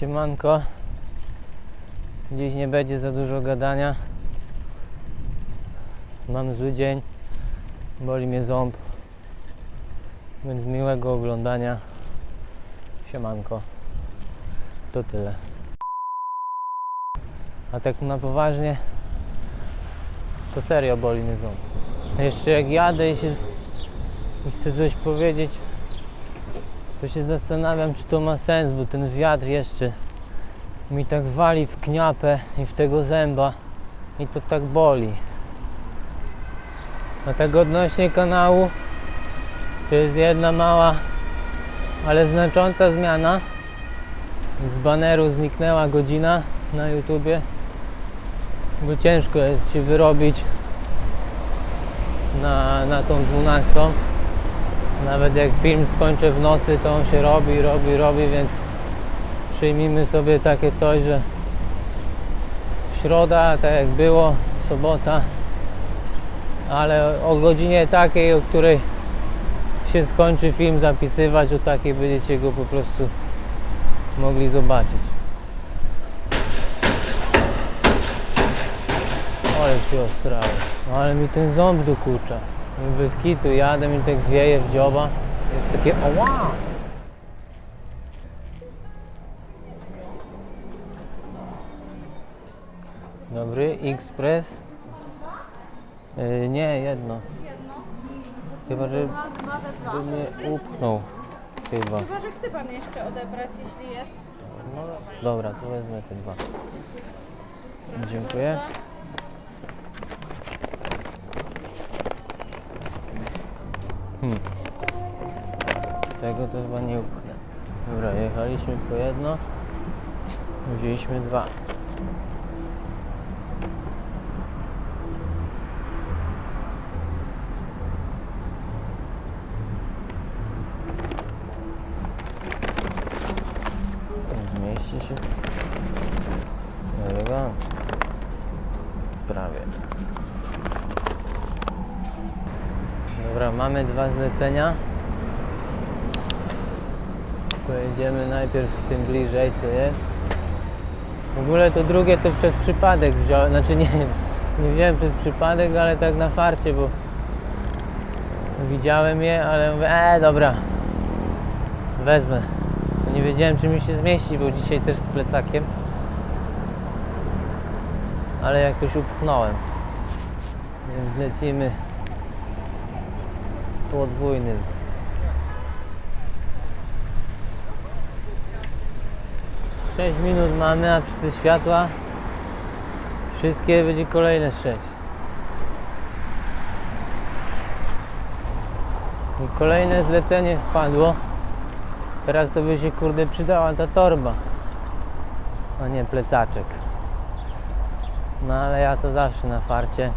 Siemanko. Dziś nie będzie za dużo gadania. Mam zły dzień. Boli mnie ząb. Więc miłego oglądania. Siemanko. To tyle. A tak na poważnie, to serio boli mnie ząb. Jeszcze jak jadę i się i chcę coś powiedzieć, to się zastanawiam, czy to ma sens, bo ten wiatr jeszcze mi tak wali w kniapę i w tego zęba i to tak boli. A tak odnośnie kanału, to jest jedna mała, ale znacząca zmiana. Z baneru zniknęła godzina na YouTubie, bo ciężko jest się wyrobić na, na tą 12. Nawet jak film skończę w nocy, to on się robi, robi, robi, więc przyjmijmy sobie takie coś, że środa, tak jak było, sobota, ale o godzinie takiej, o której się skończy film zapisywać, o takiej będziecie go po prostu mogli zobaczyć. Ale się osrało. No ale mi ten ząb dokucza. I Bez kitu jadę, mi tak wieje w dzioba. Jest takie oła! Dobry, Express. Yy, nie, jedno. Chyba, że by mnie upchnął. Chyba. Chyba, że chce Pan jeszcze odebrać, jeśli jest. No, dobra, to wezmę te dwa. Dziękuję. Hmm. Tego to chyba nie upchnę. Dobra, jechaliśmy po jedno. Wzięliśmy dwa. Zmieści się. Elegancko. Prawie. Dobra, mamy dwa zlecenia. Pojedziemy najpierw z tym bliżej, co jest. W ogóle to drugie to przez przypadek wziąłem, znaczy nie, nie wziąłem przez przypadek, ale tak na farcie, bo widziałem je, ale mówię, e, dobra, wezmę. Nie wiedziałem, czy mi się zmieści, bo dzisiaj też z plecakiem. Ale jakoś upchnąłem. Więc lecimy podwójnym. Sześć minut mamy, a przy te światła wszystkie będzie kolejne sześć. I kolejne zlecenie wpadło. Teraz to by się kurde przydała ta torba, a nie plecaczek. No ale ja to zawsze na farcie.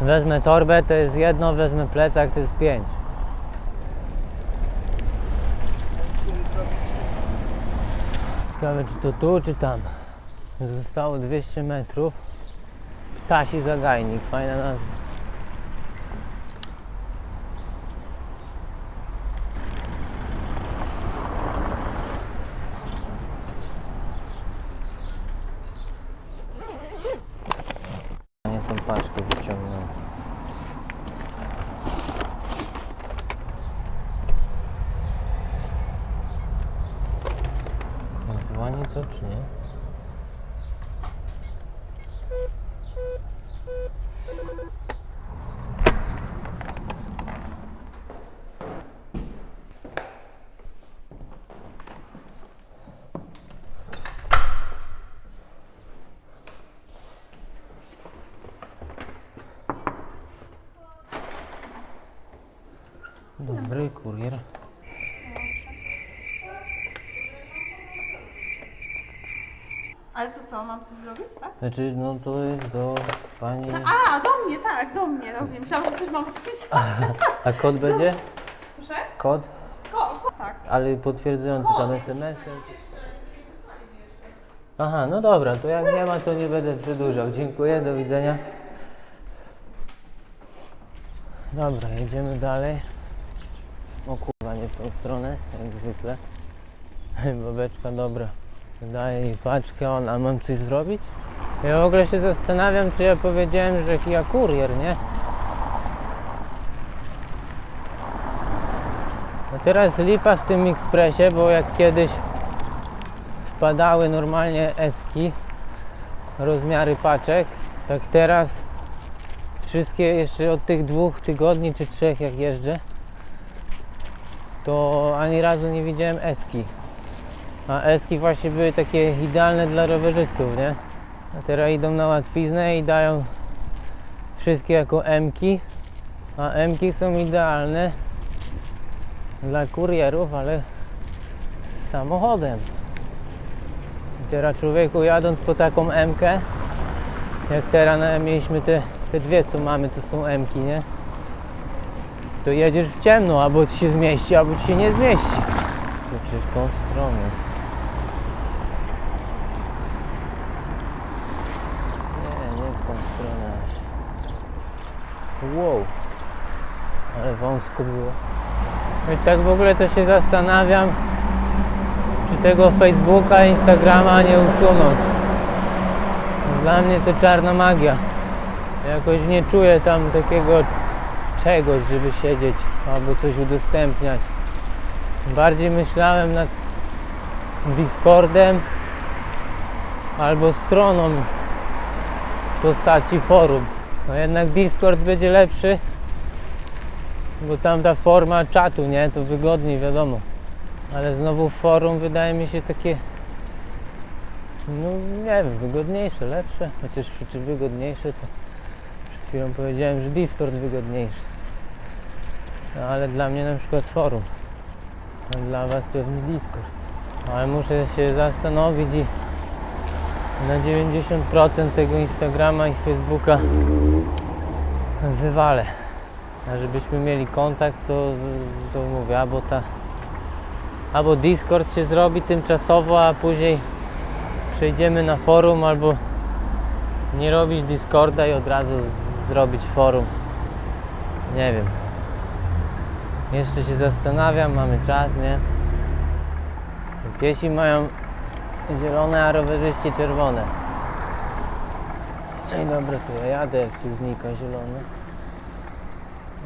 Wezmę torbę, to jest jedno, wezmę plecak, to jest pięć. Ciekawe czy to tu, czy tam. Zostało 200 metrów. Ptasi zagajnik, fajna nazwa. Nie tą paczkę wyciągnął. Dzwoni to czy nie? Dobry kurier. Ale co, co, mam coś zrobić, tak? Znaczy, no to jest do pani. A, do mnie, tak, do mnie, do mnie. Myślałam, że coś mam podpisać. A kod będzie? Proszę? Kod? Ko, ko, tak. Ale potwierdzający tam SMS-em? Aha, no dobra, to jak nie ma, to nie będę przedłużał. Dziękuję, do widzenia. Dobra, jedziemy dalej. O kurwa, nie w tą stronę, jak zwykle. Babeczka dobra. Jej paczkę, ona mam coś zrobić? Ja w ogóle się zastanawiam, czy ja powiedziałem, że ja kurier, nie? No teraz lipa w tym ekspresie, bo jak kiedyś wpadały normalnie eski, rozmiary paczek, tak teraz wszystkie jeszcze od tych dwóch tygodni czy trzech jak jeżdżę, to ani razu nie widziałem eski. A eski właśnie były takie idealne dla rowerzystów, nie? A teraz idą na łatwiznę i dają wszystkie jako M-ki, a M-ki są idealne dla kurierów, ale z samochodem. I teraz człowieku jadąc po taką M-kę, jak teraz mieliśmy te, te dwie co mamy, to są M-ki, nie? To jedziesz w ciemno, albo ci się zmieści, albo ci się nie zmieści. To czy w tą stronę? Nie, nie w tą stronę. Wow. Ale wąsko było. No I tak w ogóle to się zastanawiam, czy tego Facebooka, Instagrama nie usunąć. Dla mnie to czarna magia. Jakoś nie czuję tam takiego czegoś, żeby siedzieć albo coś udostępniać. Bardziej myślałem nad Discordem albo stroną w postaci forum. No jednak Discord będzie lepszy, bo tam ta forma czatu, nie? To wygodniej, wiadomo. Ale znowu forum wydaje mi się takie, no nie wiem, wygodniejsze, lepsze. Chociaż czy wygodniejsze to przed chwilą powiedziałem, że Discord wygodniejszy. No, ale dla mnie na przykład forum. A dla Was pewnie Discord. Ale muszę się zastanowić i na 90% tego Instagrama i Facebooka wywalę. A żebyśmy mieli kontakt, to, to mówię, albo ta albo Discord się zrobi tymczasowo, a później przejdziemy na forum, albo nie robić Discorda i od razu zrobić forum. Nie wiem. Jeszcze się zastanawiam, mamy czas, nie? Piesi mają zielone, a rowerzyści czerwone. Ej, dobra, to ja jadę, jak tu znika zielone.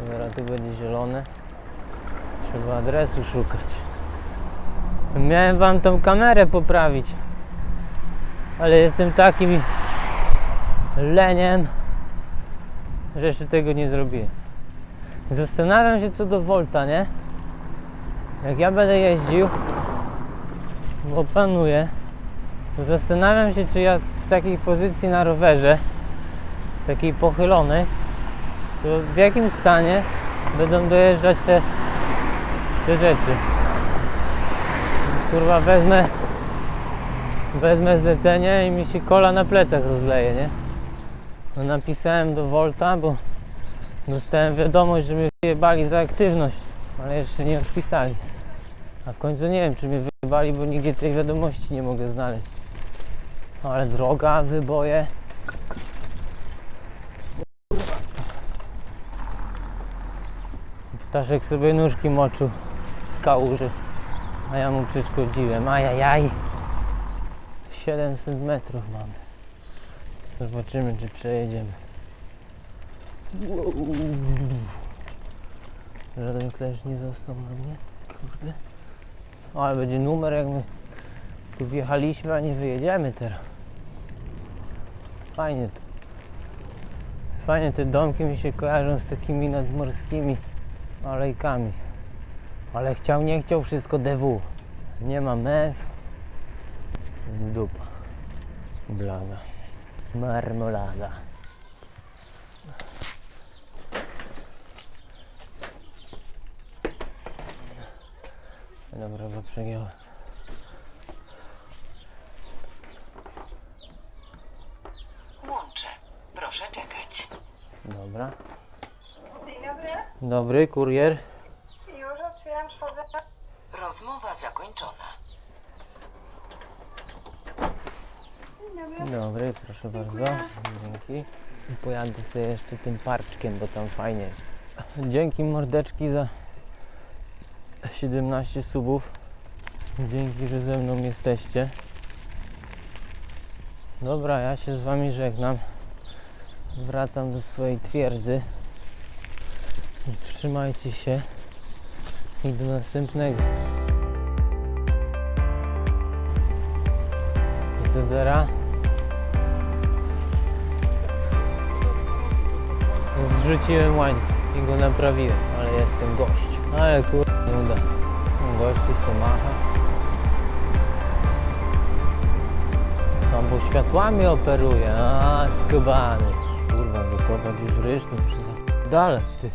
Dobra, tu będzie zielone. Trzeba adresu szukać. Miałem wam tą kamerę poprawić. Ale jestem takim leniem, że jeszcze tego nie zrobiłem. Zastanawiam się co do Volta, nie? Jak ja będę jeździł, bo planuję, zastanawiam się, czy ja w takiej pozycji na rowerze, takiej pochylonej, to w jakim stanie będą dojeżdżać te, te rzeczy. Kurwa, wezmę, wezmę zlecenie i mi się kola na plecach rozleje, nie? No napisałem do Volta, bo dostałem wiadomość, że mnie wyjebali za aktywność, ale jeszcze nie odpisali. A w końcu nie wiem, czy mnie wyjebali, bo nigdzie tej wiadomości nie mogę znaleźć. Ale droga, wyboje. Ptaszek sobie nóżki moczył w kałuży, a ja mu przeszkodziłem. Ajajaj. 700 metrów mamy. Zobaczymy, czy przejedziemy. Żaden klesz nie został na mnie. Kurde. O, ale będzie numer, jak my tu wjechaliśmy, a nie wyjedziemy teraz. Fajnie tu. Fajnie te domki mi się kojarzą z takimi nadmorskimi alejkami. Ale chciał, nie chciał, wszystko DW. Nie ma MEF. Dupa. Blada. Marmolada. Dobra, bo przegiąłem. Łączę. Proszę czekać. Dobra. Dobry. Kurier. Już otwieram szkodę. Rozmowa zakończona. Dzień dobry. Dobry, proszę bardzo. Dzięki. Pojadę sobie jeszcze tym parczkiem, bo tam fajnie jest. Dzięki mordeczki za 17 subów. Dzięki, że ze mną jesteście. Dobra, ja się z wami żegnam. Wracam do swojej twierdzy. Trzymajcie się i do następnego. Teraz? Zrzuciłem łańcuch i go naprawiłem, ale jestem gość. Ale kurde, nuda. Gości se macha. Albo światłami operuje, a skubany. Kurwa, gotować już ryż, to muszę dalej ty.